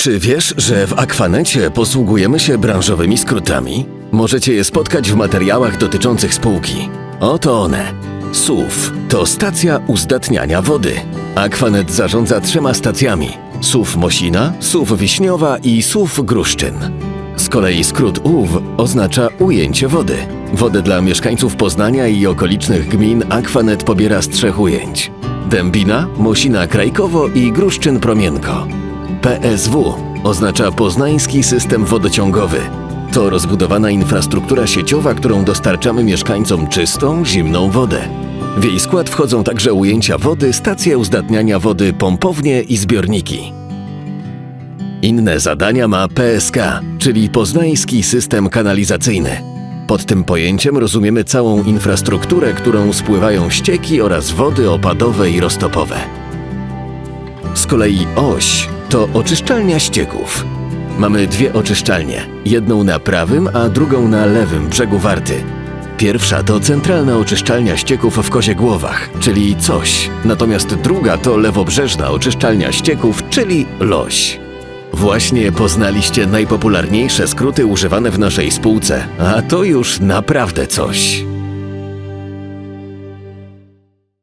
Czy wiesz, że w Akwanecie posługujemy się branżowymi skrótami? Możecie je spotkać w materiałach dotyczących spółki. Oto one. SUW to stacja uzdatniania wody. Akwanet zarządza trzema stacjami. SUW Mosina, SUW Wiśniowa i SUW Gruszczyn. Z kolei skrót UW oznacza ujęcie wody. Wodę dla mieszkańców Poznania i okolicznych gmin Akwanet pobiera z trzech ujęć. Dębina, Mosina Krajkowo i Gruszczyn Promienko. PSW oznacza Poznański System Wodociągowy. To rozbudowana infrastruktura sieciowa, którą dostarczamy mieszkańcom czystą, zimną wodę. W jej skład wchodzą także ujęcia wody, stacje uzdatniania wody, pompownie i zbiorniki. Inne zadania ma PSK, czyli Poznański System Kanalizacyjny. Pod tym pojęciem rozumiemy całą infrastrukturę, którą spływają ścieki oraz wody opadowe i roztopowe. Z kolei oś to oczyszczalnia ścieków. Mamy dwie oczyszczalnie, jedną na prawym, a drugą na lewym brzegu Warty. Pierwsza to centralna oczyszczalnia ścieków w Koziegłowach, czyli coś, natomiast druga to lewobrzeżna oczyszczalnia ścieków, czyli Loś. Właśnie poznaliście najpopularniejsze skróty używane w naszej spółce, a to już naprawdę coś.